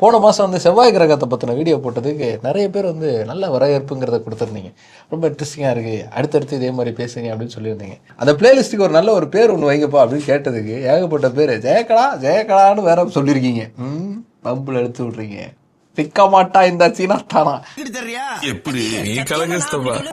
போன மாதம் வந்து செவ்வாய் கிரகத்தை பற்றின வீடியோ போட்டதுக்கு நிறைய பேர் வந்து நல்ல வரவேற்புங்கிறத கொடுத்துருந்தீங்க. ரொம்ப இன்ட்ரெஸ்டிங்காக இருக்குது அடுத்தடுத்து இதே மாதிரி பேசுங்க அப்படின்னு சொல்லியிருந்தீங்க. அந்த பிளேலிஸ்ட்டுக்கு ஒரு நல்ல ஒரு பேர் ஒன்று வைங்கப்பா அப்படின்னு கேட்டதுக்கு ஏகப்பட்ட பேர் ஜெயக்கலா ஜெயக்கலான்னு வேற சொல்லியிருக்கீங்க. ம் பம்பில் எடுத்து விட்றீங்க. சிக்க மாட்டா இந்த சீனா தானா எப்படி?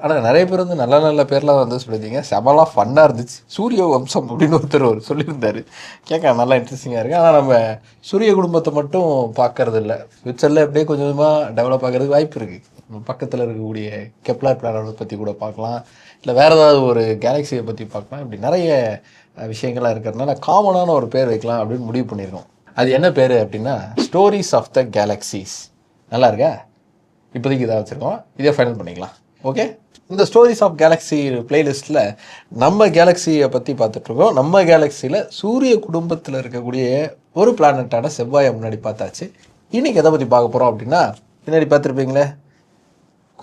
ஆனா நிறைய பேர் வந்து நல்ல நல்ல பேர்லாம் வந்து சொல்லியிருந்தீங்க செமலா ஃபன்னா இருந்துச்சு. சூரிய வம்சம் அப்படின்னு ஒருத்தர் ஒரு சொல்லியிருந்தாரு. கேட்க நல்லா இன்ட்ரெஸ்டிங்காக இருக்கு. ஆனால் நம்ம சூரிய குடும்பத்தை மட்டும் பார்க்கறது இல்லை ஃபியூச்சரில் எப்படியே கொஞ்சம் கொஞ்சமாக டெவலப் ஆகிறதுக்கு வாய்ப்பு இருக்கு. நம்ம பக்கத்தில் இருக்கக்கூடிய கெப்லர் பிளானோட பற்றி கூட பார்க்கலாம். இல்லை வேற ஏதாவது ஒரு கேலக்சியை பற்றி பார்க்கலாம். இப்படி நிறைய விஷயங்கள்லாம் இருக்கிறதுனால காமனான ஒரு பேர் வைக்கலாம் அப்படின்னு முடிவு பண்ணியிருக்கோம். அது என்ன பேர் அப்படின்னா ஸ்டோரிஸ் ஆஃப் த கேலக்ஸிஸ் நல்லா இருக்கா? இப்போதைக்கு இதாக வச்சுருக்கோம். இதே ஃபைனல் பண்ணிக்கலாம். ஓகே இந்த ஸ்டோரிஸ் ஆஃப் கேலக்ஸி பிளேலிஸ்ட்டில் நம்ம கேலக்ஸியை பற்றி பார்த்துட்ருக்கோம் நம்ம கேலக்ஸியில் சூரிய குடும்பத்தில் இருக்கக்கூடிய ஒரு பிளானட்டான செவ்வாயை முன்னாடி பார்த்தாச்சு. இன்றைக்கி எதை பற்றி பார்க்க போகிறோம் அப்படின்னா பின்னாடி பார்த்துருப்பீங்களே?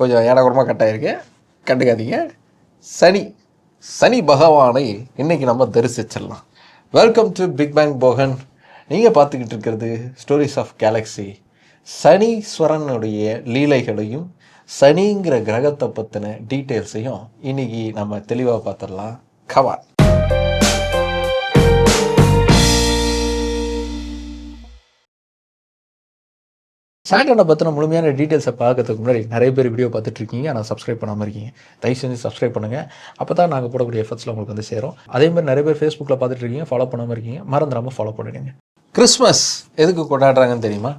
கொஞ்சம் ஏடகுடமாக கட்டாயிருக்கு கண்டுக்காதீங்க. சனி. சனி பகவானை இன்றைக்கி நம்ம தரிசிச்சிடலாம். Welcome to Big Bang Bogan நீங்கள் பார்த்துக்கிட்டு இருக்கிறது ஸ்டோரிஸ் ஆஃப் கேலக்ஸி சனீஸ்வரனுடைய லீலைகளையும் சனிங்கிற கிரகத்தை பற்றின டீட்டெயில்ஸையும் இன்னைக்கு நம்ம தெளிவாக பார்த்துடலாம். கவான் சாட்டர்டை பற்றின முழுமையான டீட்டெயில்ஸை பார்க்கறதுக்கு முன்னாடி நிறைய பேர் வீடியோ பார்த்துட்டு இருக்கீங்க. ஆனால் சப்ஸ்கிரைப் பண்ணாமல் இருக்கீங்க. தயவு செஞ்சு சப்ஸ்கிரைப் பண்ணுங்கள் அப்போ தான் நாங்கள் போடக்கூடிய எஃபர்ட்ஸில் உங்களுக்கு வந்து சேரும். அதே மாதிரி நிறைய பேர் ஃபேஸ்புக்கில் பார்த்துட்டு இருக்கீங்க. ஃபாலோ பண்ணாமல் இருக்கீங்க. மறந்துடாமல் ஃபாலோ பண்ணிடுங்க. கிறிஸ்மஸ் எதுக்கு கொண்டாடுறாங்கன்னு தெரியுமா?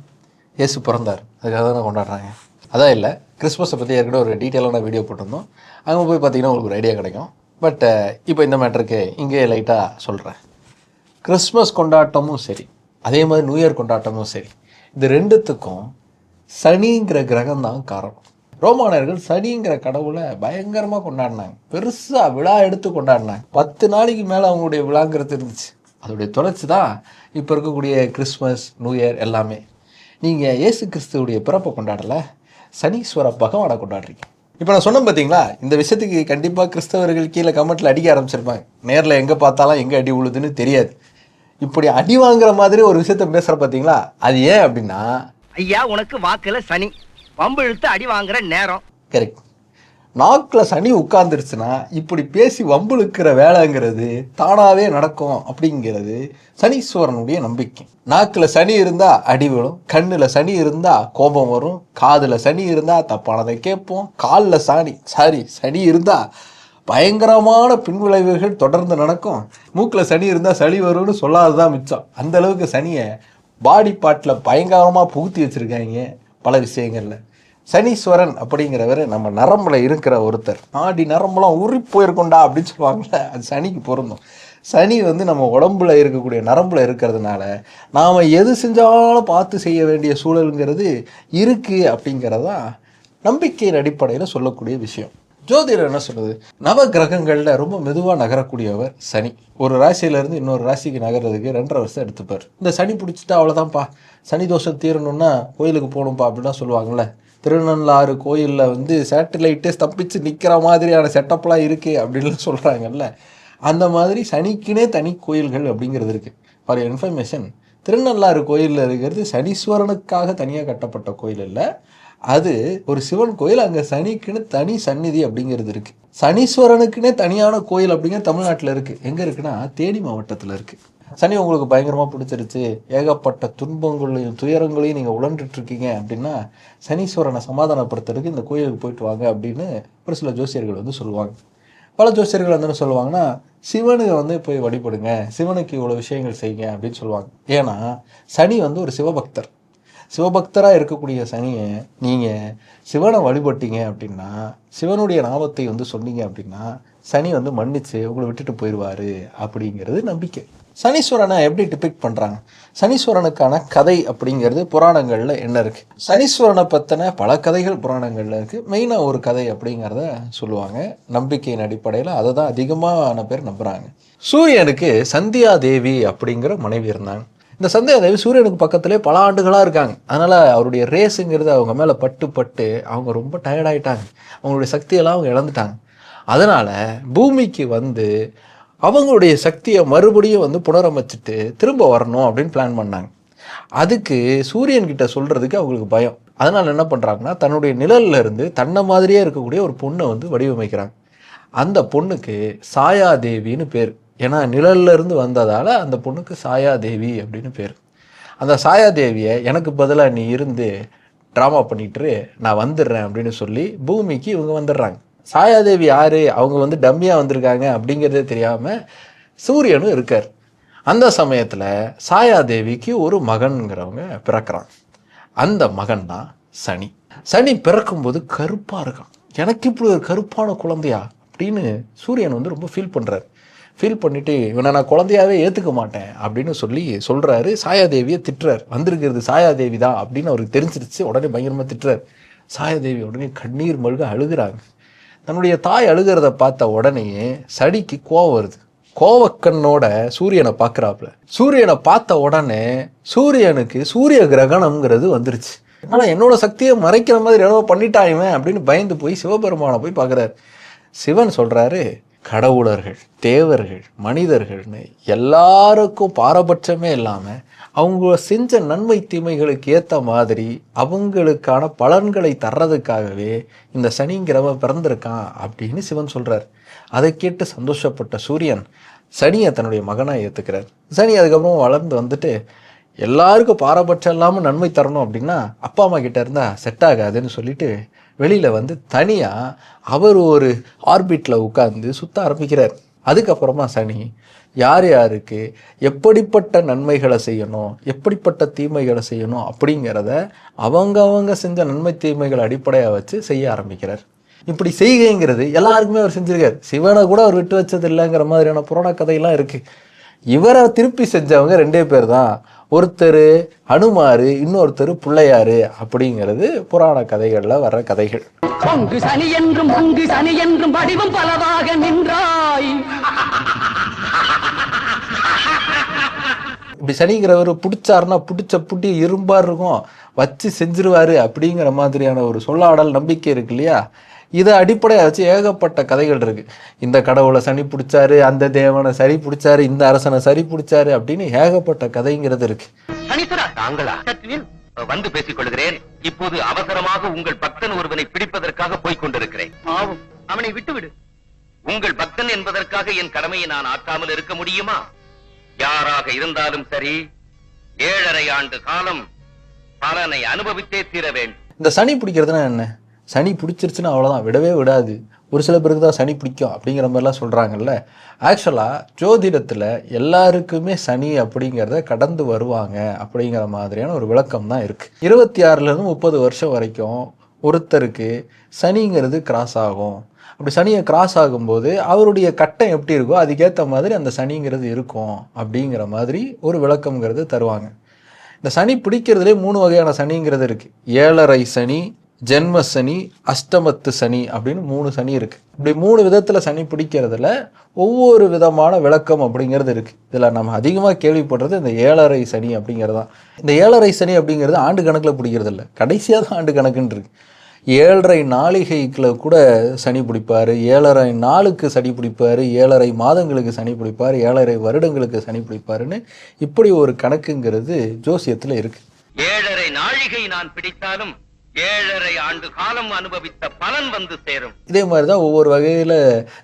ஏசு பிறந்தார். அதுக்காக தானே கொண்டாடுறாங்க. அதான் இல்லை. கிறிஸ்மஸை பற்றி ஏற்கனவே ஒரு டீட்டெயிலான வீடியோ போட்டிருந்தோம். அங்கே போய் பார்த்தீங்கன்னா உங்களுக்கு ஒரு ஐடியா கிடைக்கும். பட் இப்போ இந்த மேட்ருக்கு இங்கே லைட்டாக சொல்கிறேன் கிறிஸ்மஸ் கொண்டாட்டமும் சரி. அதே மாதிரி நியூ இயர் கொண்டாட்டமும் சரி. இது ரெண்டுத்துக்கும் சனிங்கிற கிரகம் தான் காரணம். ரோமானர்கள் சனிங்கிற கடவுளை பயங்கரமாக கொண்டாடினாங்க. பெருசாக விழா எடுத்து கொண்டாடினாங்க. பத்து நாளைக்கு மேலே அவங்களுடைய விழாங்கிறது இருந்துச்சு. அதோடைய தொடர்ச்சி தான் இப்போ இருக்கக்கூடிய கிறிஸ்மஸ் நியூ இயர் எல்லாமே. நீங்கள் இயேசு கிறிஸ்துவுடைய பிறப்பை கொண்டாடலை சனீஸ்வர பகவானை கொண்டாடுறீங்க. இப்போ நான் சொன்னேன் பார்த்தீங்களா இந்த விஷயத்துக்கு கண்டிப்பாக கிறிஸ்தவர்கள் கீழே கமெண்ட்டில் அடிக்க ஆரம்பிச்சிருப்பாங்க. நேரில் எங்கே பார்த்தாலும் எங்கே அடி உழுதுன்னு தெரியாது. இப்படி அடி வாங்குற மாதிரி ஒரு விஷயத்த பேசுகிற பார்த்தீங்களா அது ஏன் அப்படின்னா ஐயா உனக்கு வாக்குல சனி. வம்பு இழுத்து அடி வாங்குற நேரம். கரெக்ட் நாக்கில் சனி உட்கார்ந்துருச்சுன்னா இப்படி பேசி வம்புழுக்கிற வேலைங்கிறது தானாகவே நடக்கும் அப்படிங்கிறது சனீஸ்வரனுடைய நம்பிக்கை. நாக்கில் சனி இருந்தால் அடி விழும் கண்ணில் சனி இருந்தால் கோபம் வரும் காதில் சனி இருந்தால் தப்பானதை கேட்போம் காலில் சாணி சாரி சனி இருந்தால் பயங்கரமான பின்விளைவுகள் தொடர்ந்து நடக்கும். மூக்கில் சனி இருந்தால் சளி வரும்னு சொல்லாததான் மிச்சம். அந்த அளவுக்கு சனியை பாடி பார்ட்டில் பயங்கரமாக புகுத்தி வச்சுருக்காங்க பல விஷயங்களில். சனீஸ்வரன் அப்படிங்கிறவர் நம்ம நரம்புல இருக்கிற ஒருத்தர். ஆடி நரம்புலாம் உரி போயிருக்கோண்டா அப்படின்னு சொல்லுவாங்கள்ல அது சனிக்கு பொருந்தும். சனி வந்து நம்ம உடம்புல இருக்கக்கூடிய நரம்பில் இருக்கிறதுனால நாம் எது செஞ்சாலும் பார்த்து செய்ய வேண்டிய சூழலுங்கிறது இருக்குது அப்படிங்கிறதான் நம்பிக்கையின் அடிப்படையில் சொல்லக்கூடிய விஷயம். ஜோதிடர் என்ன சொல்லுது நவ கிரகங்களில் ரொம்ப மெதுவாக நகரக்கூடியவர் சனி. ஒரு ராசியிலேருந்து இன்னொரு ராசிக்கு நகர்றதுக்கு ரெண்டரை வருஷம் எடுத்துப்பார். இந்த சனி பிடிச்சிட்டா அவ்வளோதான்ப்பா சனி தோஷம் தீரணும்னா கோயிலுக்கு போகணும்ப்பா அப்படிலாம் சொல்லுவாங்கள்ல திருநள்ளாறு கோயிலில் வந்து சேட்டலைட்டே ஸ்தம்பிச்சு நிற்கிற மாதிரியான செட்டப்லாம் இருக்குது அப்படின்னு சொல்கிறாங்கல்ல அந்த மாதிரி சனிக்குனே தனி கோயில்கள் அப்படிங்கிறது இருக்குது ஃபார் இன்ஃபர்மேஷன் திருநள்ளாறு கோயிலில் இருக்கிறது சனீஸ்வரனுக்காக தனியாக கட்டப்பட்ட கோயில் இல்லை. அது ஒரு சிவன் கோயில் அங்கே சனிக்குன்னு தனி சந்நிதி அப்படிங்கிறது இருக்குது சனீஸ்வரனுக்குன்னே தனியான கோயில் அப்படிங்கிறது தமிழ்நாட்டில் இருக்குது எங்கே இருக்குன்னா தேனி மாவட்டத்தில் இருக்குது சனி உங்களுக்கு பயங்கரமாக பிடிச்சிருச்சு. ஏகப்பட்ட துன்பங்களையும் துயரங்களையும் நீங்கள் உழண்டுட்டு இருக்கீங்க அப்படின்னா சனீஸ்வரனை சமாதானப்படுத்துறதுக்கு இந்த கோயிலுக்கு போயிட்டு வாங்க அப்படின்னு ஒரு சில ஜோசியர்கள் வந்து சொல்லுவாங்க. பல ஜோசியர்கள் வந்து என்ன சொல்லுவாங்கன்னா சிவனுக்கு வந்து போய் வழிபடுங்க. சிவனுக்கு இவ்வளோ விஷயங்கள் செய்யுங்க அப்படின்னு சொல்லுவாங்க. ஏன்னா சனி வந்து ஒரு சிவபக்தர். சிவபக்தராக இருக்கக்கூடிய சனியை நீங்கள் சிவனை வழிபட்டீங்க அப்படின்னா சிவனுடைய நாமத்தை வந்து சொன்னீங்க அப்படின்னா சனி வந்து மன்னிச்சு உங்களை விட்டுட்டு போயிடுவார் அப்படிங்கிறது நம்பிக்கை. சனீஸ்வரனை எப்படி டிபிக் பண்ணுறாங்க சனீஸ்வரனுக்கான கதை அப்படிங்கிறது புராணங்களில் என்ன இருக்குது சனீஸ்வரனை பற்றின பல கதைகள் புராணங்களில் இருக்குது மெயினாக ஒரு கதை அப்படிங்கிறத சொல்லுவாங்க. நம்பிக்கையின் அடிப்படையில் அதை தான் அதிகமான பேர் நம்புகிறாங்க சூரியனுக்கு சந்தியா தேவி அப்படிங்கிற மனைவி இருந்தாங்க. இந்த சந்தியா தேவி சூரியனுக்கு பக்கத்துலேயே பல ஆண்டுகளாக இருக்காங்க. அதனால் அவருடைய ரேஸுங்கிறது அவங்க மேலே பட்டு பட்டு அவங்க ரொம்ப டயர்டாயிட்டாங்க அவங்களுடைய சக்தியெல்லாம் அவங்க இழந்துட்டாங்க. அதனால் பூமிக்கு வந்து அவங்களுடைய சக்தியை மறுபடியும் வந்து புனரமைச்சிட்டு திரும்ப வரணும் அப்படின்னு பிளான் பண்ணாங்க. அதுக்கு சூரியன் சொல்கிறதுக்கு அவங்களுக்கு பயம். அதனால் என்ன பண்ணுறாங்கன்னா தன்னுடைய நிழல்ல இருந்து தன்னை மாதிரியே இருக்கக்கூடிய ஒரு பொண்ணை வந்து வடிவமைக்கிறாங்க. அந்த பொண்ணுக்கு சாயாதேவின்னு பேர். ஏன்னா நிழல்ல இருந்து வந்ததால் அந்த பொண்ணுக்கு சாயாதேவி அப்படின்னு பேர். அந்த சாயாதேவியை எனக்கு பதிலாக நீ இருந்து ட்ராமா பண்ணிட்டு நான் வந்துடுறேன் அப்படின்னு சொல்லி பூமிக்கு இவங்க வந்துடுறாங்க. சாயாதேவி யாரு? அவங்க வந்து டம்மியாக வந்திருக்காங்க அப்படிங்கிறதே தெரியாமல் சூரியனும் இருக்கார். அந்த சமயத்தில் சாயாதேவிக்கு ஒரு மகன்கிறவங்க பிறக்கிறான். அந்த மகன் தான் சனி. சனி பிறக்கும்போது கருப்பாக இருக்கான். எனக்கு இப்படி ஒரு கருப்பான குழந்தையா? அப்படின்னு சூரியன் வந்து ரொம்ப ஃபீல் பண்ணுறாரு ஃபீல் பண்ணிவிட்டு இவனை நான் குழந்தையாவே ஏற்றுக்க மாட்டேன் அப்படின்னு சொல்லி சொல்கிறாரு சாயாதேவியை திட்டுறார். வந்திருக்கிறது சாயாதேவி தான் அப்படின்னு அவருக்கு தெரிஞ்சிருச்சு. உடனே பயங்கரமாக திட்டுறார். சாயாதேவி உடனே கண்ணீர் மழுக அழுகிறாங்க. தன்னுடைய தாய் அழுகிறத பார்த்த உடனேயே சடிக்கு கோவம் வருது. கோவக்கண்ணோட சூரியனை பார்க்குறாப்புல. சூரியனை பார்த்த உடனே சூரியனுக்கு சூரிய கிரகணம்ங்கிறது வந்துருச்சு. ஆனால் என்னோட சக்தியை மறைக்கிற மாதிரி என்னவோ பண்ணிட்டாயுமே அப்படின்னு பயந்து போய் சிவபெருமானை போய் பார்க்குறாரு. சிவன் சொல்கிறாரு கடவுளர்கள் தேவர்கள் மனிதர்கள்னு எல்லாருக்கும் பாரபட்சமே இல்லாமல் அவங்க செஞ்ச நன்மை தீமைகளுக்கு ஏற்ற மாதிரி அவங்களுக்கான பலன்களை தர்றதுக்காகவே இந்த சனிங்கிறவன் பிறந்திருக்கான் அப்படின்னு சிவன் சொல்கிறார் அதை கேட்டு சந்தோஷப்பட்ட சூரியன் சனியை தன்னுடைய மகனாக ஏற்றுக்கிறார் சனி அதுக்கப்புறம் வளர்ந்து வந்துட்டு எல்லாருக்கும் பாரபட்சம் இல்லாமல் நன்மை தரணும் அப்படின்னா அப்பா அம்மா கிட்ட இருந்தால் செட் ஆகாதுன்னு சொல்லிட்டு வெளியில் வந்து தனியாக அவர் ஒரு ஆர்பிட்டில் உட்காந்து சுத்த ஆரம்பிக்கிறார். அதுக்கப்புறமா சனி யார் யாருக்கு எப்படிப்பட்ட நன்மைகளை செய்யணும் எப்படிப்பட்ட தீமைகளை செய்யணும் அப்படிங்கிறத அவங்க அவங்க செஞ்ச நன்மை தீமைகளை அடிப்படையாக வச்சு செய்ய ஆரம்பிக்கிறார். இப்படி செய்கைங்கிறது எல்லாருக்குமே அவர் செஞ்சிருக்காரு. சிவனை கூட அவர் விட்டு வச்சது இல்லைங்கிற மாதிரியான புராண கதையெல்லாம் இருக்குது இவரை திருப்பி செஞ்சவங்க ரெண்டே பேர் தான் ஒருத்தர் அனுமாரு இன்னொருத்தர் பிள்ளையாரு அப்படிங்கிறது புராண கதைகளில் வர்ற கதைகள். பொங்கு சனி என்றும் பொங்கு சனி என்றும் வடிவம் பலவாக நின்றாய். இப்படி சனிங்கிறவர் பிடிச்சாருன்னா பிடிச்ச புட்டி இரும்பார் இருக்கும். வச்சு செஞ்சிருவாரு அப்படிங்கிற மாதிரியான ஒரு சொல்லாடல் நம்பிக்கை இருக்கு இல்லையா? இதை அடிப்படையாக வச்சு ஏகப்பட்ட கதைகள் இருக்கு. இந்த கடவுளை சனி பிடிச்சாரு அந்த தேவனை சரி பிடிச்சாரு இந்த அரசனை சரி பிடிச்சாரு அப்படின்னு ஏகப்பட்ட கதைங்கிறது இருக்கு. வந்து பேசிக் கொள்கிறேன். இப்போது அவசரமாக உங்கள் பக்தன் ஒருவனை பிடிப்பதற்காக போய்க் கொண்டிருக்கிறேன். பாவம். அவனை விட்டுவிடு. உங்கள் பக்தன் என்பதற்காக என் கடமையை நான் ஆற்றாமல் இருக்க முடியுமா? யாராக இருந்தாலும் சரி ஏழரை ஆண்டு காலம் பலனை அனுபவித்தே தீர வேண்டும். இந்த சனி பிடிக்கிறதுனா என்ன? சனி பிடிச்சிருச்சுன்னா அவ்வளோதான் விடவே விடாது. ஒரு சில பேருக்கு தான் சனி பிடிக்கும் அப்படிங்கிற மாதிரிலாம் சொல்கிறாங்கல்ல ஆக்சுவலாக ஜோதிடத்தில் எல்லாருக்குமே சனி அப்படிங்கிறத கடந்து வருவாங்க அப்படிங்கிற மாதிரியான ஒரு விளக்கம் தான் இருக்குது இருபத்தி ஆறுலேருந்து முப்பது வருஷம் வரைக்கும் ஒருத்தருக்கு சனிங்கிறது கிராஸ் ஆகும். அப்படி சனியை கிராஸ் ஆகும்போது அவருடைய கட்டம் எப்படி இருக்கோ அதுக்கேற்ற மாதிரி அந்த சனிங்கிறது இருக்கும் அப்படிங்கிற மாதிரி ஒரு விளக்கம்ங்கிறது தருவாங்க. இந்த சனி பிடிக்கிறதுலே மூணு வகையான சனிங்கிறது இருக்குது ஏழரை சனி ஜென்ம சனி அஷ்டமத்து சனி அப்படின்னு மூணு சனி இருக்கு. இப்படி மூணு விதத்துல சனி பிடிக்கிறதுல ஒவ்வொரு விதமான விளக்கம் அப்படிங்கிறது இருக்கு. இதுல நம்ம அதிகமாக கேள்விப்படுறது இந்த ஏழரை சனி அப்படிங்கிறது தான் இந்த ஏழரை சனி அப்படிங்கிறது ஆண்டு கணக்குல பிடிக்கிறது இல்லை. கடைசியாக தான் ஆண்டு கணக்குன்னு இருக்கு. ஏழரை நாளிகைக்குள்ள கூட சனி பிடிப்பாரு. ஏழரை நாளுக்கு சனி பிடிப்பாரு. ஏழரை மாதங்களுக்கு சனி பிடிப்பாரு. ஏழரை வருடங்களுக்கு சனி பிடிப்பாருன்னு இப்படி ஒரு கணக்குங்கிறது ஜோசியத்துல இருக்கு. ஏழரை நாழிகை நான் பிடித்தாலும் ஏழரை ஆண்டு காலம் அனுபவித்த பலன் வந்து சேரும். இதே மாதிரி தான் ஒவ்வொரு வகையில்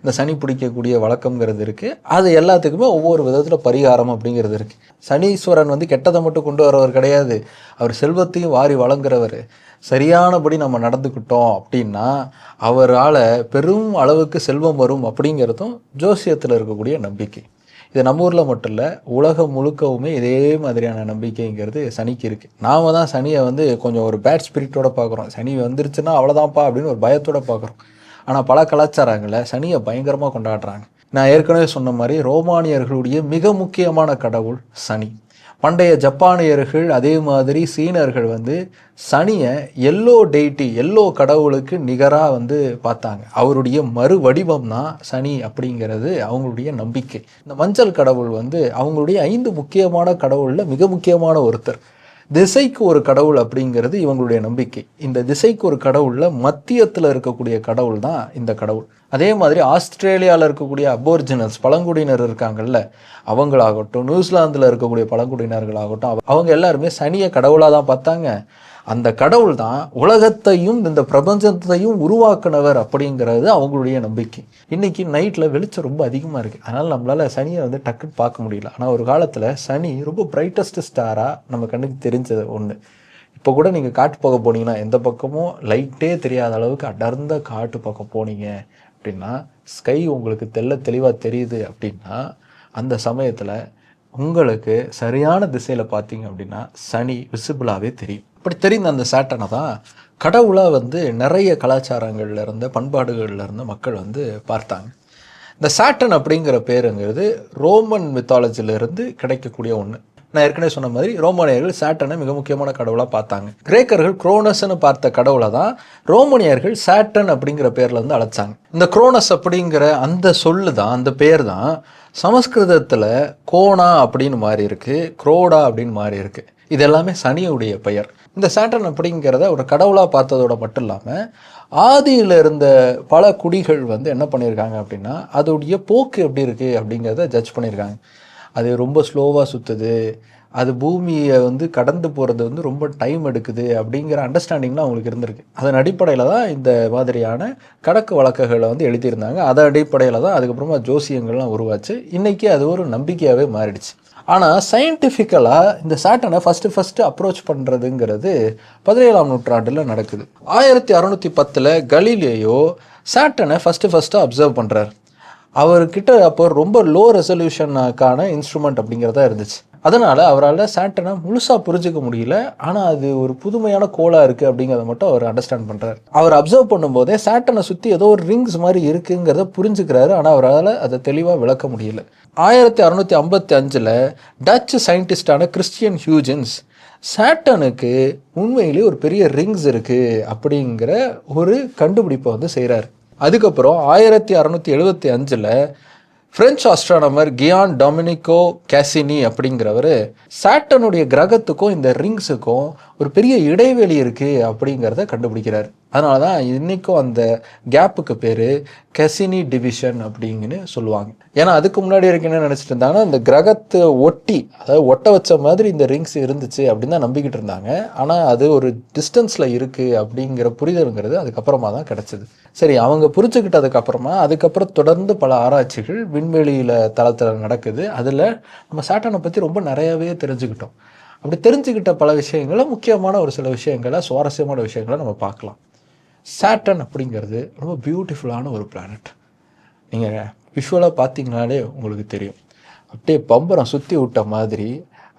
இந்த சனி பிடிக்கக்கூடிய வழக்கம்ங்கிறது இருக்குது அது எல்லாத்துக்குமே ஒவ்வொரு விதத்தில் பரிகாரம் அப்படிங்கிறது இருக்குது சனீஸ்வரன் வந்து கெட்டதை மட்டும் கொண்டு வரவர் கிடையாது. அவர் செல்வத்தையும் வாரி வழங்குறவர். சரியானபடி நம்ம நடந்துக்கிட்டோம் அப்படின்னா அவரால் பெரும் அளவுக்கு செல்வம் வரும் அப்படிங்கிறதும் ஜோசியத்தில் இருக்கக்கூடிய நம்பிக்கை. இது நம்ம ஊரில் மட்டும் இல்லை உலகம் முழுக்கவுமே இதே மாதிரியான நம்பிக்கைங்கிறது சனிக்கு இருக்குது நாம் தான் சனியை வந்து கொஞ்சம் ஒரு பேட் ஸ்பிரிட்டோட பார்க்குறோம் சனி வந்துருச்சுன்னா அவ்வளோதான்ப்பா அப்படின்னு ஒரு பயத்தோடு பார்க்குறோம் ஆனால் பல கலாச்சாரங்களில் சனியை பயங்கரமாக கொண்டாடுறாங்க. நான் ஏற்கனவே சொன்ன மாதிரி ரோமானியர்களுடைய மிக முக்கியமான கடவுள் சனி. பண்டைய ஜப்பானியர்கள் அதே மாதிரி சீனர்கள் வந்து சனியை எல்லோ டெய்டி எல்லோ கடவுளுக்கு நிகராக வந்து பார்த்தாங்க. அவருடைய மறு வடிவம் தான் சனி அப்படிங்கிறது அவங்களுடைய நம்பிக்கை. இந்த மஞ்சள் கடவுள் வந்து அவங்களுடைய ஐந்து முக்கியமான கடவுளில் மிக முக்கியமான ஒருத்தர். திசைக்கு ஒரு கடவுள் அப்படிங்கிறது இவங்களுடைய நம்பிக்கை. இந்த திசைக்கு ஒரு கடவுளில் மத்தியத்தில் இருக்கக்கூடிய கடவுள் தான் இந்த கடவுள். அதே மாதிரி ஆஸ்திரேலியாவில் இருக்கக்கூடிய அபோரிஜினல்ஸ் பழங்குடியினர் இருக்காங்கல்ல அவங்களாகட்டும் நியூசிலாந்தில் இருக்கக்கூடிய பழங்குடியினர்களாகட்டும் அவங்க எல்லாருமே சனியை கடவுளாக தான் பார்த்தாங்க. அந்த கடவுள் தான் உலகத்தையும் இந்த பிரபஞ்சத்தையும் உருவாக்குனவர் அப்படிங்கிறது அவங்களுடைய நம்பிக்கை. இன்னைக்கு நைட்டில் வெளிச்சம் ரொம்ப அதிகமாக இருக்குது அதனால் நம்மளால் சனியை வந்து டக்குன்னு பார்க்க முடியல. ஆனால் ஒரு காலத்தில் சனி ரொம்ப பிரைட்டஸ்ட் ஸ்டாராக நம்ம கண்ணுக்கு தெரிஞ்சது ஒன்று இப்போ கூட நீங்கள் காட்டு பக்கம் போனீங்கன்னா எந்த பக்கமும் லைட்டே தெரியாத அளவுக்கு அடர்ந்த காட்டு பக்கம் போனீங்க அப்படின்னா ஸ்கை உங்களுக்கு தெள்ள தெளிவாக தெரியுது அப்படின்னா அந்த சமயத்தில் உங்களுக்கு சரியான திசையில் பார்த்தீங்க அப்படின்னா சனி விசிபிளாகவே தெரியும். அப்படி தெரிந்த அந்த சேட்டனை தான் கடவுளாக வந்து நிறைய கலாச்சாரங்கள்லேருந்து பண்பாடுகள்லேருந்து மக்கள் வந்து பார்த்தாங்க. இந்த சாட்டன் அப்படிங்கிற பேருங்கிறது ரோமன் மித்தாலஜிலிருந்து இருந்து கிடைக்கக்கூடிய ஒன்று நான் ஏற்கனவே சொன்ன மாதிரி ரோமானியர்கள் சாட்டனை மிக முக்கியமான கடவுளாக பார்த்தாங்க. கிரேக்கர்கள் குரோனஸ்னு பார்த்த கடவுளை தான் ரோமானியர்கள் சாட்டன் அப்படிங்கிற பேரில் இருந்து அழைச்சாங்க. இந்த குரோனஸ் அப்படிங்கிற அந்த சொல்லு தான் அந்த பேர் தான் சமஸ்கிருதத்தில் கோனா அப்படின்னு மாறி இருக்கு குரோடா அப்படின்னு மாறி இருக்கு. இது எல்லாமே சனியுடைய பெயர். இந்த சாட்டன் அப்படிங்கிறத ஒரு கடவுளாக பார்த்ததோட மட்டும் இல்லாமல் ஆதியில் இருந்த பல குடிகள் வந்து என்ன பண்ணியிருக்காங்க அப்படின்னா அதோடைய போக்கு எப்படி இருக்குது அப்படிங்கிறத ஜட்ஜ் பண்ணியிருக்காங்க. அது ரொம்ப ஸ்லோவாக சுற்றுது அது பூமியை வந்து கடந்து போகிறது வந்து ரொம்ப டைம் எடுக்குது அப்படிங்கிற அண்டர்ஸ்டாண்டிங்லாம் அவங்களுக்கு இருந்திருக்கு. அதன் அடிப்படையில் தான் இந்த மாதிரியான கணக்கு வழக்குகளை வந்து எழுதியிருந்தாங்க. அதன் அடிப்படையில் தான் அதுக்கப்புறமா ஜோசியங்கள்லாம் உருவாச்சு. இன்றைக்கி அது ஒரு நம்பிக்கையாகவே மாறிடுச்சு. ஆனால் சயின்டிஃபிக்கலாக இந்த சாட்டனை ஃபஸ்ட்டு ஃபஸ்ட்டு அப்ரோச் பண்ணுறதுங்கிறது பதினேழாம் நூற்றாண்டில் நடக்குது. ஆயிரத்தி அறநூற்றி பத்தில் கலீலியோ சாட்டனை ஃபஸ்ட்டு ஃபஸ்ட்டு அப்சர்வ் பண்ணுறார் அவர்கிட்ட அப்போ ரொம்ப லோ ரெசல்யூஷனுக்கான இன்ஸ்ட்ருமெண்ட் அப்படிங்கிறதா இருந்துச்சு. அதனால் அவரால் சேட்டனை முழுசாக புரிஞ்சிக்க முடியல. ஆனால் அது ஒரு புதுமையான கோலாக இருக்குது அப்படிங்கிறத மட்டும் அவர் அண்டர்ஸ்டாண்ட் பண்ணுறாரு அவர் அப்சர்வ் பண்ணும்போதே சேட்டனை சுற்றி ஏதோ ஒரு ரிங்ஸ் மாதிரி இருக்குங்கிறத புரிஞ்சுக்கிறாரு. ஆனால் அவரால் அதை தெளிவாக விளக்க முடியல. ஆயிரத்தி அறநூற்றி ஐம்பத்தி அஞ்சில் டச்சு சயின்டிஸ்டான கிறிஸ்டியன் ஹியூஜன்ஸ் சாட்டனுக்கு உண்மையிலேயே ஒரு பெரிய ரிங்ஸ் இருக்குது அப்படிங்கிற ஒரு கண்டுபிடிப்பை வந்து செய்கிறாரு அதுக்கப்புறம் ஆயிரத்தி அறநூற்றி எழுபத்தி அஞ்சில் French astronomer Gian Domenico Cassini அப்படிங்கிறவர் சாட்டனுடைய கிரகத்துக்கும் இந்த ரிங்ஸுக்கும் ஒரு பெரிய இடைவெளி இருக்குது அப்படிங்கிறத கண்டுபிடிக்கிறார். அதனால தான் இன்றைக்கும் அந்த கேப்புக்கு பேர் கெசினி டிவிஷன் அப்படிங்கன்னு சொல்லுவாங்க. ஏன்னா அதுக்கு முன்னாடி வரைக்கும் என்ன நினச்சிட்டு இருந்தாங்கன்னா இந்த கிரகத்தை ஒட்டி அதாவது ஒட்ட வச்ச மாதிரி இந்த ரிங்ஸ் இருந்துச்சு அப்படின்னு தான் நம்பிக்கிட்டு இருந்தாங்க. ஆனால் அது ஒரு டிஸ்டன்ஸில் இருக்குது அப்படிங்கிற புரிதலுங்கிறது அதுக்கப்புறமா தான் கிடச்சிது. சரி அவங்க புரிச்சுக்கிட்டதுக்கப்புறமா அதுக்கப்புறம் தொடர்ந்து பல ஆராய்ச்சிகள் விண்வெளியில் தளத்தில் நடக்குது. அதில் நம்ம சாட்டனை பற்றி ரொம்ப நிறையாவே தெரிஞ்சுக்கிட்டோம். அப்படி தெரிஞ்சுக்கிட்ட பல விஷயங்களை முக்கியமான ஒரு சில விஷயங்களை சுவாரஸ்யமான விஷயங்களை நம்ம பார்க்கலாம். சாட்டன் அப்படிங்கிறது ரொம்ப பியூட்டிஃபுல்லான ஒரு பிளானட் நீங்கள் விஷுவலாக பார்த்தீங்கனாலே உங்களுக்கு தெரியும். அப்படியே பம்பரம் சுற்றி விட்ட மாதிரி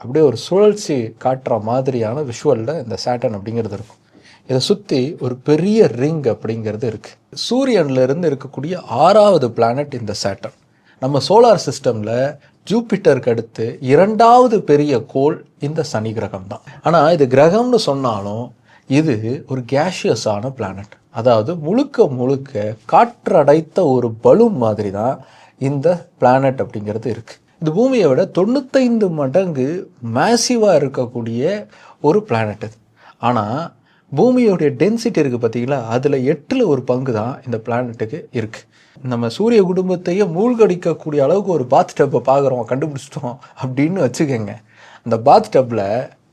அப்படியே ஒரு சுழற்சி காட்டுற மாதிரியான விஷுவலில் இந்த சாட்டன் அப்படிங்கிறது இருக்கும். இதை சுற்றி ஒரு பெரிய ரிங் அப்படிங்கிறது இருக்குது சூரியன்ல இருந்து இருக்கக்கூடிய ஆறாவது பிளானட் இந்த சேட்டன் நம்ம சோலார் சிஸ்டமில் ஜூபிட்டருக்கு அடுத்து இரண்டாவது பெரிய கோள் இந்த சனி கிரகம் தான். ஆனால் இது கிரகம்னு சொன்னாலும் இது ஒரு கேஷியஸான பிளானட் அதாவது முழுக்க முழுக்க காற்றடைத்த ஒரு பலூன் மாதிரி தான் இந்த பிளானட் அப்படிங்கிறது இருக்குது இது பூமியை விட தொண்ணூத்தைந்து மடங்கு மேசிவாக இருக்கக்கூடிய ஒரு பிளானட் இது. ஆனால் பூமியோடைய டென்சிட்டி இருக்குது பார்த்தீங்களா அதில் எட்டில் ஒரு பங்கு தான் இந்த பிளானட்டுக்கு இருக்குது நம்ம சூரிய குடும்பத்தையே மூழ்கடிக்கக்கூடிய அளவுக்கு ஒரு பாத் டப்பை பார்க்குறோம் கண்டுபிடிச்சிட்டோம் அப்படின்னு வச்சுக்கோங்க. அந்த பாத் டப்பில்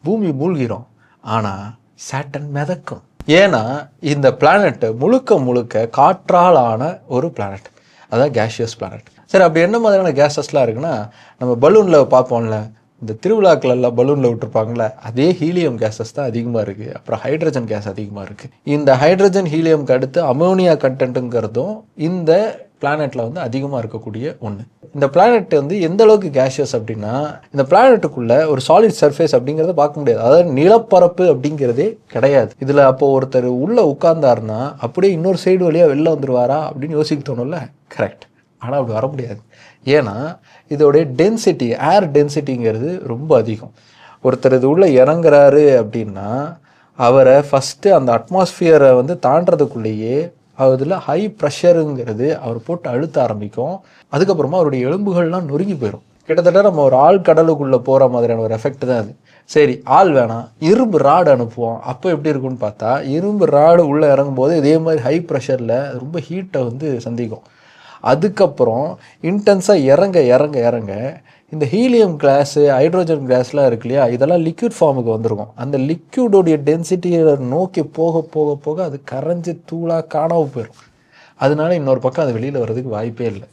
பூமி மூழ்கிறோம் ஆனால் சாட்டன் மிதக்கும். ஏன்னா இந்த பிளானட் முழுக்க முழுக்க காற்றால் ஆன ஒரு பிளானட் அதான் கேஷியஸ் பிளானட் சரி அப்படி என்ன மாதிரியான கேஸஸ்லாம் இருக்குன்னா நம்ம பலூனில் பார்ப்போம்ல இந்த திருவிழாக்கள் எல்லாம் பலூனில் விட்டுருப்பாங்களே அதே ஹீலியம் கேஸஸ் தான் அதிகமாக இருக்குது அப்புறம் ஹைட்ரஜன் கேஸ் அதிகமாக இருக்குது இந்த ஹைட்ரஜன் ஹீலியம்க்கு அடுத்து அமோனியா கண்டென்ட்டுங்கிறதும் இந்த பிளானெட்டில் வந்து அதிகமாக இருக்கக்கூடிய ஒன்று இந்த பிளானெட் வந்து எந்த அளவுக்கு கேஷியஸ் அப்படின்னா இந்த பிளானெட்டுக்குள்ளே ஒரு சாலிட் சர்ஃபேஸ் அப்படிங்கிறத பார்க்க முடியாது. அதாவது நிலப்பரப்பு அப்படிங்கிறதே கிடையாது. இதில் அப்போது ஒருத்தர் உள்ளே உட்கார்ந்தாருன்னா அப்படியே இன்னொரு சைடு வழியாக வெளில வந்துருவாரா அப்படின்னு யோசிக்க தோணும்ல? கரெக்ட் ஆனால் அப்படி வர முடியாது. ஏன்னா இதோடைய டென்சிட்டி ஏர் டென்சிட்டிங்கிறது ரொம்ப அதிகம். ஒருத்தர் இது உள்ளே இறங்குறாரு அப்படின்னா அவரை ஃபஸ்ட்டு அந்த அட்மாஸ்ஃபியரை வந்து தாண்டறதுக்குள்ளேயே அதில் ஹை ப்ரெஷருங்கிறது அவர் போட்டு அழுத்த ஆரம்பிக்கும். அதுக்கப்புறமா அவருடைய எலும்புகள்லாம் நொறுங்கி போயிடும் கிட்டத்தட்ட நம்ம ஒரு ஆள் கடலுக்குள்ளே போகிற மாதிரியான ஒரு எஃபெக்ட் தான் அது. சரி ஆள் வேணாம் இரும்பு ராடு அனுப்புவோம். அப்போ எப்படி இருக்கும்னு பார்த்தா இரும்பு ராடு உள்ளே இறங்கும்போது இதே மாதிரி ஹை ப்ரெஷரில் ரொம்ப ஹீட்டை வந்து சந்திக்கும். அதுக்கப்புறம் இன்டென்ஸாக இறங்க இறங்க இறங்க இந்த ஹீலியம் கிளாஸு ஹைட்ரோஜன் கிளாஸ்லாம் இருக்கு இல்லையா இதெல்லாம் லிக்யூட் ஃபார்முக்கு வந்திருக்கும். அந்த லிக்யூடோடைய டென்சிட்டியை நோக்கி போக போக போக அது கரைஞ்சி தூளாக காணாமல் போயிடும் அதனால இன்னொரு பக்கம் அது வெளியில் வர்றதுக்கு வாய்ப்பே இல்லை.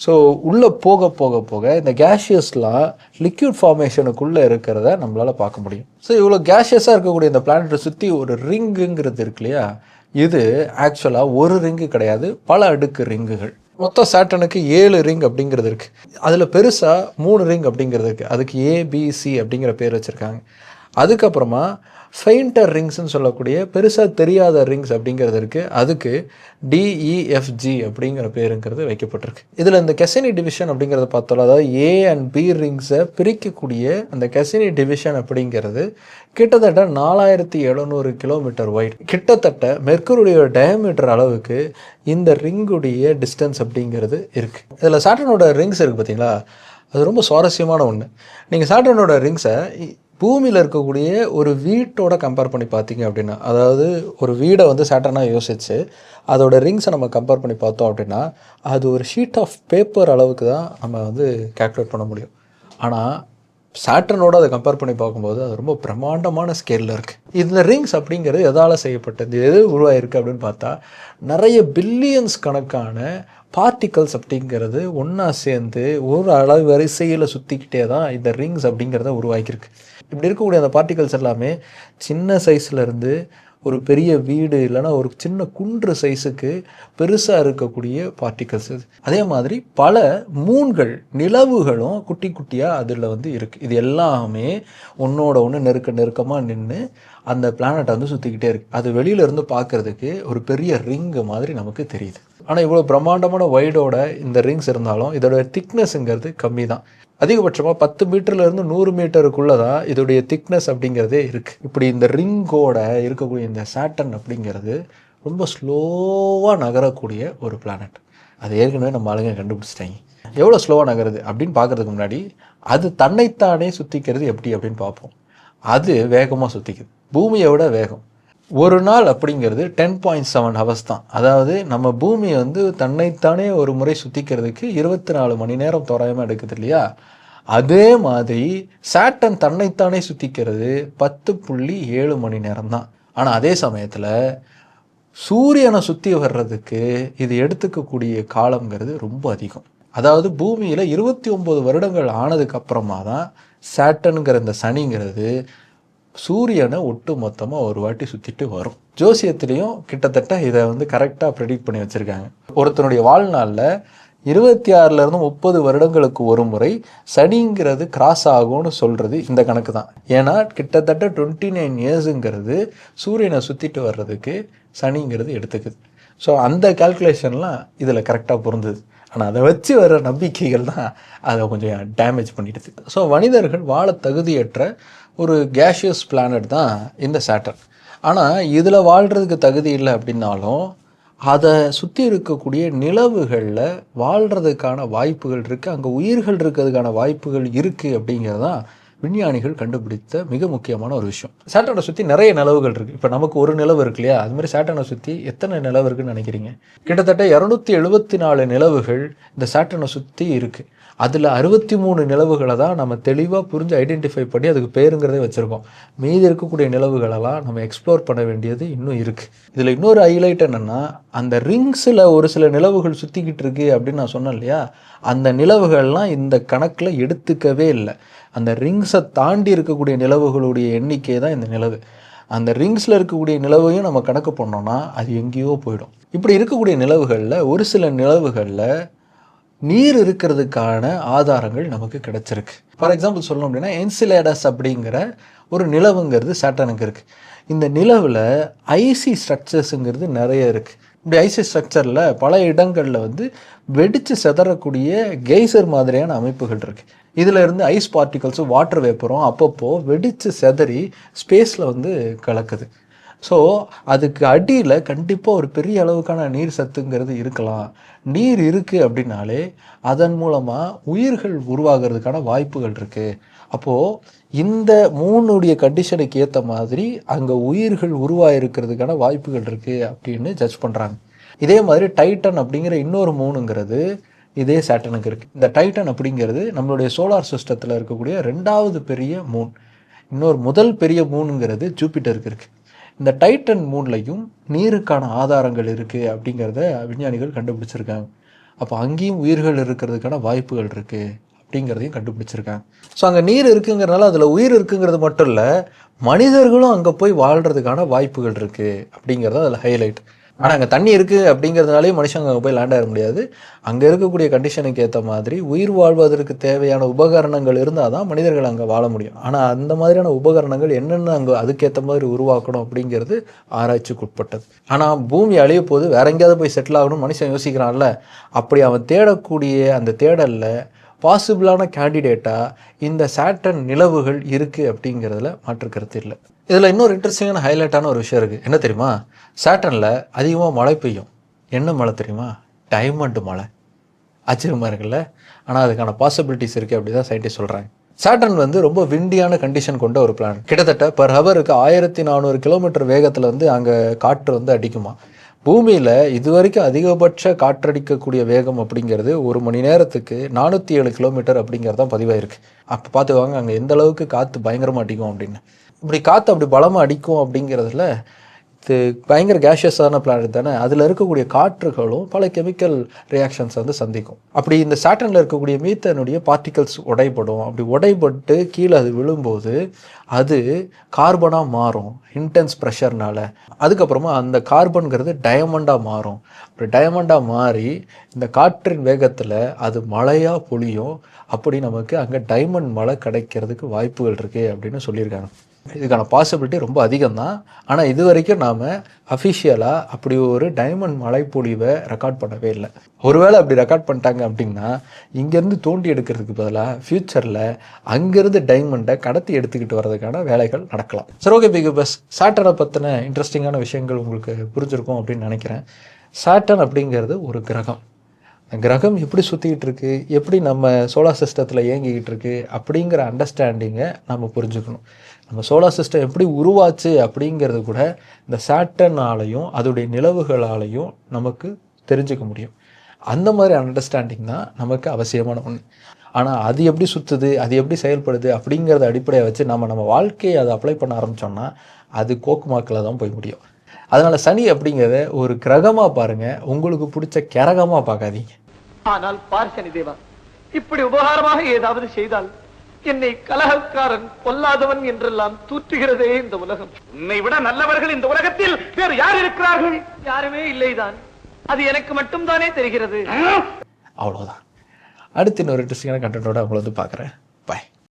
ஸோ உள்ளே போக போக போக இந்த கேஷியஸ்லாம் லிக்யூட் ஃபார்மேஷனுக்குள்ளே இருக்கிறத நம்மளால் பார்க்க முடியும். ஸோ இவ்வளோ கேஷியஸாக இருக்கக்கூடிய இந்த பிளானட்டை சுற்றி ஒரு ரிங்குங்கிறது இருக்கு இல்லையா இது ஆக்சுவலாக ஒரு ரிங்கு கிடையாது பல அடுக்கு ரிங்குகள் மொத்தம் சேட்டனுக்கு ஏழு ரிங் அப்படிங்கிறது இருக்குது அதில் பெருசாக மூணு ரிங் அப்படிங்கிறது இருக்குது அதுக்கு ஏபிசி அப்படிங்கிற பேர் வச்சுருக்காங்க. அதுக்கப்புறமா ஃபெயிண்டர் ரிங்ஸ்னு சொல்லக்கூடிய பெருசாக தெரியாத ரிங்ஸ் அப்படிங்கிறது இருக்குது அதுக்கு டிஇஎஃப்ஜி e, அப்படிங்கிற பேருங்கிறது வைக்கப்பட்டிருக்கு. இதில் இந்த கெசினி டிவிஷன் அப்படிங்கிறத பார்த்தோம் அதாவது ஏ அண்ட் பி ரிங்ஸை பிரிக்கக்கூடிய அந்த கெசினி டிவிஷன் அப்படிங்கிறது கிட்டத்தட்ட நாலாயிரத்தி எழுநூறு கிலோமீட்டர் ஒயிட் கிட்டத்தட்ட மெர்க்குருடைய டயமீட்டர் அளவுக்கு இந்த ரிங்குடைய டிஸ்டன்ஸ் அப்படிங்கிறது இருக்குது இதில் சாட்டனோட ரிங்ஸ் இருக்குது பார்த்தீங்களா அது ரொம்ப சுவாரஸ்யமான ஒன்று நீங்கள் சாட்டனோட ரிங்ஸை பூமியில் இருக்கக்கூடிய ஒரு வீட்டோட கம்பேர் பண்ணி பார்த்தீங்க அப்படின்னா அதாவது ஒரு வீடை வந்து சேட்டர்னாக யோசிச்சு அதோட ரிங்ஸை நம்ம கம்பேர் பண்ணி பார்த்தோம் அப்படின்னா அது ஒரு ஷீட் ஆஃப் பேப்பர் அளவுக்கு தான் நம்ம வந்து கேல்குலேட் பண்ண முடியும். ஆனால் சாட்டனோட அதை கம்பேர் பண்ணி பார்க்கும்போது அது ரொம்ப பிரம்மாண்டமான ஸ்கேலில் இருக்குது இந்த ரிங்ஸ் அப்படிங்கிறது எதால் செய்யப்பட்டது எது உருவாயிருக்கு அப்படின்னு பார்த்தா நிறைய பில்லியன்ஸ் கணக்கான பார்ட்டிகல்ஸ் அப்படிங்கிறது ஒன்றா சேர்ந்து ஒரு அளவு வரிசையில் சுற்றிக்கிட்டே தான் இந்த ரிங்ஸ் அப்படிங்கிறத உருவாக்கியிருக்கு. இப்படி இருக்கக்கூடிய அந்த பார்ட்டிகல்ஸ் எல்லாமே சின்ன சைஸ்லேருந்து இருந்து ஒரு பெரிய வீடு இல்லைன்னா ஒரு சின்ன குன்று சைஸுக்கு பெருசாக இருக்கக்கூடிய பார்ட்டிகல்ஸ் அதே மாதிரி பல மூன்கள் நிலவுகளும் குட்டி குட்டியாக அதில் வந்து இருக்குது இது எல்லாமே ஒன்றோட ஒன்று நெருக்க நெருக்கமாக நின்று அந்த பிளானட்டை வந்து சுற்றிக்கிட்டே இருக்குது அது வெளியில இருந்து பார்க்குறதுக்கு ஒரு பெரிய ரிங்கு மாதிரி நமக்கு தெரியுது. ஆனால் இவ்வளோ பிரம்மாண்டமான வைடோட இந்த ரிங்ஸ் இருந்தாலும் இதோட திக்னஸ்ங்கிறது கம்மி தான் அதிகபட்சமாக பத்து மீட்டர்லேருந்து நூறு மீட்டருக்குள்ளே தான் இதோடைய திக்னஸ் அப்படிங்கிறதே இருக்குது இப்படி இந்த ரிங்கோட இருக்கக்கூடிய இந்த சாட்டன் அப்படிங்கிறது ரொம்ப ஸ்லோவாக நகரக்கூடிய ஒரு பிளானட் அது ஏற்கனவே நம்ம ஆளுங்க கண்டுபிடிச்சிட்டாங்க. எவ்வளோ ஸ்லோவாக நகருது அப்படின்னு பார்க்குறதுக்கு முன்னாடி அது தன்னைத்தானே சுற்றிக்கிறது எப்படி அப்படின்னு பார்ப்போம். அது வேகமாக சுற்றிக்குது பூமியை விட வேகம். ஒரு நாள் அப்படிங்கிறது டென் பாயிண்ட் செவன் ஹவர்ஸ் தான். அதாவது நம்ம பூமியை வந்து தன்னைத்தானே ஒரு முறை சுற்றிக்கிறதுக்கு இருபத்தி நாலு மணி நேரம் தோராயமாக எடுக்குது இல்லையா? அதே மாதிரி சாட்டன் தன்னைத்தானே சுற்றிக்கிறது பத்து புள்ளி ஏழு மணி நேரம் தான். ஆனால் அதே சமயத்தில் சூரியனை சுற்றி வர்றதுக்கு இது எடுத்துக்கக்கூடிய காலங்கிறது ரொம்ப அதிகம். அதாவது பூமியில் இருபத்தி ஒம்பது வருடங்கள் ஆனதுக்கு அப்புறமா தான் சாட்டனுங்கிற இந்த சனிங்கிறது சூரியனை ஒட்டு மொத்தமாக ஒரு வாட்டி சுற்றிட்டு வரும். ஜோசியத்திலையும் கிட்டத்தட்ட இதை வந்து கரெக்டாக ப்ரெடிக்ட் பண்ணி வச்சுருக்காங்க. ஒருத்தனுடைய வாழ்நாளில் இருபத்தி ஆறுலேருந்து முப்பது வருடங்களுக்கு ஒரு முறை சனிங்கிறது கிராஸ் ஆகும்னு சொல்கிறது இந்த கணக்கு தான். ஏன்னா கிட்டத்தட்ட டுவெண்ட்டி நைன் இயர்ஸுங்கிறது சூரியனை சுற்றிட்டு வர்றதுக்கு சனிங்கிறது எடுத்துக்குது. ஸோ அந்த கால்குலேஷன்லாம் இதில் கரெக்டாக பொருந்தது. ஆனால் அதை வச்சு வர நம்பிக்கைகள் தான் அதை கொஞ்சம் டேமேஜ் பண்ணிடுது. ஸோ மனிதர்கள் வாழ தகுதியற்ற ஒரு கேஷியஸ் பிளானட் தான் இந்த சேட்டர்ன் ஆனால் இதில் வாழ்கிறதுக்கு தகுதி இல்லை அப்படின்னாலும் அதை சுற்றி இருக்கக்கூடிய நிலவுகளில் வாழ்கிறதுக்கான வாய்ப்புகள் இருக்குது அங்கே உயிர்கள் இருக்கிறதுக்கான வாய்ப்புகள் இருக்குது அப்படிங்கிறது தான் விஞ்ஞானிகள் கண்டுபிடித்த மிக முக்கியமான ஒரு விஷயம். சேட்டனை சுற்றி நிறைய நிலவுகள் இருக்குது இப்போ நமக்கு ஒரு நிலவு இருக்கு இல்லையா? அது மாதிரி சேட்டனை சுற்றி எத்தனை நிலவு இருக்குன்னு நினைக்கிறீங்க? கிட்டத்தட்ட இரநூத்தி எழுபத்தி நாலு நிலவுகள் இந்த சேட்டனை சுற்றி இருக்குது அதில் அறுபத்தி மூணு நிலவுகளை தான் நம்ம தெளிவாக புரிஞ்சு ஐடென்டிஃபை பண்ணி அதுக்கு பேருங்கிறதே வச்சுருக்கோம். மீதி இருக்கக்கூடிய நிலவுகளெல்லாம் நம்ம எக்ஸ்ப்ளோர் பண்ண வேண்டியது இன்னும் இருக்குது இதில் இன்னொரு ஹைலைட் என்னென்னா அந்த ரிங்ஸில் ஒரு சில நிலவுகள் சுற்றிக்கிட்டு இருக்கு அப்படின்னு நான் சொன்னேன் இல்லையா? அந்த நிலவுகள்லாம் இந்த கணக்கில் எடுத்துக்கவே இல்லை. அந்த ரிங்ஸை தாண்டி இருக்கக்கூடிய நிலவுகளுடைய எண்ணிக்கை தான் இந்த நிலவு. அந்த ரிங்ஸில் இருக்கக்கூடிய நிலவையும் நம்ம கணக்கு பண்ணோம்னா அது எங்கேயோ போயிடும். இப்படி இருக்கக்கூடிய நிலவுகளில் ஒரு சில நிலவுகளில் நீர் இருக்கிறதுக்கான ஆதாரங்கள் நமக்கு கிடச்சிருக்கு. ஃபார் எக்ஸாம்பிள் சொல்லணும் அப்படின்னா என்சிலேடஸ் அப்படிங்கிற ஒரு நிலவுங்கிறது சேட்டனுக்கு இருக்குது இந்த நிலவில் ஐசி ஸ்ட்ரக்சர்ஸுங்கிறது நிறைய இருக்குது இப்படி ஐசி ஸ்ட்ரக்சரில் பல இடங்களில் வந்து வெடித்து செதறக்கூடிய கெய்சர் மாதிரியான அமைப்புகள் இருக்குது இதில் இருந்து ஐஸ் பார்ட்டிகல்ஸும் வாட்டர் வேப்பரும் அப்பப்போ வெடித்து செதறி ஸ்பேஸில் வந்து கலக்குது. ஸோ அதுக்கு அடியில் கண்டிப்பாக ஒரு பெரிய அளவுக்கான நீர் சத்துங்கிறது இருக்கலாம். நீர் இருக்குது அப்படின்னாலே அதன் மூலமாக உயிர்கள் உருவாகிறதுக்கான வாய்ப்புகள் இருக்குது அப்போது இந்த மூணுடைய கண்டிஷனுக்கு ஏற்ற மாதிரி அங்கே உயிர்கள் உருவாயிருக்கிறதுக்கான வாய்ப்புகள் இருக்குது அப்படின்னு ஜட்ஜ் பண்ணுறாங்க இதே மாதிரி டைட்டன் அப்படிங்கிற இன்னொரு மூணுங்கிறது இதே சேட்டனுக்கு இருக்குது இந்த டைட்டன் அப்படிங்கிறது நம்மளுடைய சோலார் சிஸ்டத்தில் இருக்கக்கூடிய ரெண்டாவது பெரிய மூன் இன்னொரு முதல் பெரிய மூணுங்கிறது ஜூபிட்டருக்கு இருக்குது இந்த டைட்டன் மூன்லையும் நீருக்கான ஆதாரங்கள் இருக்குது அப்படிங்கிறத விஞ்ஞானிகள் கண்டுபிடிச்சிருக்காங்க. அப்போ அங்கேயும் உயிர்கள் இருக்கிறதுக்கான வாய்ப்புகள் இருக்குது அப்படிங்கிறதையும் கண்டுபிடிச்சிருக்காங்க. ஸோ அங்கே நீர் இருக்குங்கிறனால அதில் உயிர் இருக்குங்கிறது மட்டும் இல்லை மனிதர்களும் அங்கே போய் வாழ்கிறதுக்கான வாய்ப்புகள் இருக்குது அப்படிங்கிறது அதில் ஹைலைட் ஆனால் அங்கே தண்ணி இருக்குது அப்படிங்கிறதுனாலே மனுஷங்க அங்கே போய் லேண்ட் ஆக முடியாது. அங்கே இருக்கக்கூடிய கண்டிஷனுக்கு ஏற்ற மாதிரி உயிர் வாழ்வதற்கு தேவையான உபகரணங்கள் இருந்தால் தான் மனிதர்கள் அங்கே வாழ முடியும். ஆனால் அந்த மாதிரியான உபகரணங்கள் என்னென்ன அங்கே அதுக்கேற்ற மாதிரி உருவாக்கணும் அப்படிங்கிறது ஆராய்ச்சிக்கு உட்பட்டது ஆனால் பூமி அழிய போது வேற எங்கேயாவது போய் செட்டில் ஆகணும்னு மனுஷன் யோசிக்கிறான்ல அப்படி அவன் தேடக்கூடிய அந்த தேடலில் பாசிபிளான கேண்டிடேட்டாக இந்த சாட்டன் நிலவுகள் இருக்குது அப்படிங்கிறதுல மாற்று கருத்து இல்லை. இதில் இன்னொரு இன்ட்ரெஸ்டிங்கான ஹைலைட்டான ஒரு விஷயம் இருக்குது என்ன தெரியுமா? சாட்டனில் அதிகமாக மழை பெய்யும். என்ன மழை தெரியுமா? டைமண்ட் மழை. ஆச்சரியமாக இருக்குல்ல? ஆனால் அதுக்கான பாசிபிலிட்டிஸ் இருக்குது அப்படி தான் சயின்டிஸ்ட் சொல்கிறாங்க சேட்டன் வந்து ரொம்ப விண்டியான கண்டிஷன் கொண்ட ஒரு பிளான் கிட்டத்தட்ட பர் ஹவருக்கு ஆயிரத்தி நானூறு கிலோமீட்டர் வேகத்தில் வந்து அங்கே காற்று வந்து அடிக்குமா? பூமியில் இதுவரைக்கும் அதிகபட்ச காற்றடிக்கக்கூடிய வேகம் அப்படிங்கிறது ஒரு மணி நேரத்துக்கு நானூற்றி ஏழு கிலோமீட்டர் அப்படிங்கிறது தான் பதிவாயிருக்கு. அப்போ பார்த்துக்கோங்க அங்கே எந்த அளவுக்கு காற்று பயங்கரமாக அடிக்கும் அப்படின்னு. இப்படி காற்று அப்படி பலமாக அடிக்கும் அப்படிங்கிறதுல பயங்கர கேஷியஸான பிளானட் தானே? அதில் இருக்கக்கூடிய காற்றுகளும் பல கெமிக்கல் ரியாக்ஷன்ஸ் வந்து சந்திக்கும். அப்படி இந்த சாட்டனில் இருக்கக்கூடிய மீத்தனுடைய பார்ட்டிகல்ஸ் உடைபடும். அப்படி உடைபட்டு கீழே அது விழும்போது அது கார்பனாக மாறும் இன்டென்ஸ் ப்ரெஷர்னால அதுக்கப்புறமா அந்த கார்பன்கிறது டயமண்டாக மாறும். அப்படி டயமண்டாக மாறி இந்த காற்றின் வேகத்தில் அது மழையாக பொழியும். அப்படி நமக்கு அங்கே டைமண்ட் மழை கிடைக்கிறதுக்கு வாய்ப்புகள் இருக்குது அப்படின்னு சொல்லியிருக்காங்க. இதுக்கான பாசிபிலிட்டி ரொம்ப அதிகம் தான் ஆனால் இது வரைக்கும் நாம் அஃபிஷியலாக அப்படி ஒரு டைமண்ட் மழைப்பொழிவை ரெக்கார்ட் பண்ணவே இல்லை. ஒருவேளை அப்படி ரெக்கார்ட் பண்ணிட்டாங்க அப்படின்னா இங்கேருந்து தோண்டி எடுக்கிறதுக்கு பதிலாக ஃப்யூச்சரில் அங்கேருந்து டைமண்டை கடத்தி எடுத்துக்கிட்டு வர்றதுக்கான வேலைகள் நடக்கலாம். சரி ஓகே பிகு பஸ் சாட்டனை பற்றின இன்ட்ரெஸ்டிங்கான விஷயங்கள் உங்களுக்கு புரிஞ்சிருக்கும் அப்படின்னு நினைக்கிறேன். சாட்டன் அப்படிங்கிறது ஒரு கிரகம். கிரகம் எப்படி சுற்றிக்கிட்டு இருக்கு? எப்படி நம்ம சோலார் சிஸ்டத்தில் இயங்கிக்கிட்டு இருக்கு? அப்படிங்கிற அண்டர்ஸ்டாண்டிங்கை நம்ம புரிஞ்சுக்கணும். நம்ம சோலார் சிஸ்டம் எப்படி உருவாச்சு அப்படிங்கிறது கூட இந்த சாட்டனாலையும் அதோடைய நிலவுகளாலையும் நமக்கு தெரிஞ்சுக்க முடியும். அந்த மாதிரி அண்டர்ஸ்டாண்டிங் தான் நமக்கு அவசியமான ஒன்று ஆனால் அது எப்படி சுற்றுது அது எப்படி செயல்படுது அப்படிங்கிறத அடிப்படையை வச்சு நம்ம நம்ம வாழ்க்கையை அதை அப்ளை பண்ண ஆரம்பித்தோம்னா அது கோக்குமாக்கில் தான் போய் முடியும். அதனால் சனி அப்படிங்கிறத ஒரு கிரகமாக பாருங்கள் உங்களுக்கு பிடிச்ச கிரகமாக பார்க்காதீங்க. ஆனால் பார் சனிதேவா இப்படி உபகாரமாக ஏதாவது செய்தால் என்னை கலகக்காரன் பொல்லாதவன் என்றெல்லாம் தூற்றுகிறதே இந்த உலகம். உன்னை விட நல்லவர்கள் இந்த உலகத்தில் வேறு யார் இருக்கிறார்கள்? யாருமே இல்லைதான். அது எனக்கு மட்டும்தானே தெரிகிறது. அவ்வளோதான் அடுத்து இன்னொரு இன்ட்ரெஸ்டிங்கான கண்டென்ட்டோட உங்களை வந்து பார்க்குறேன்.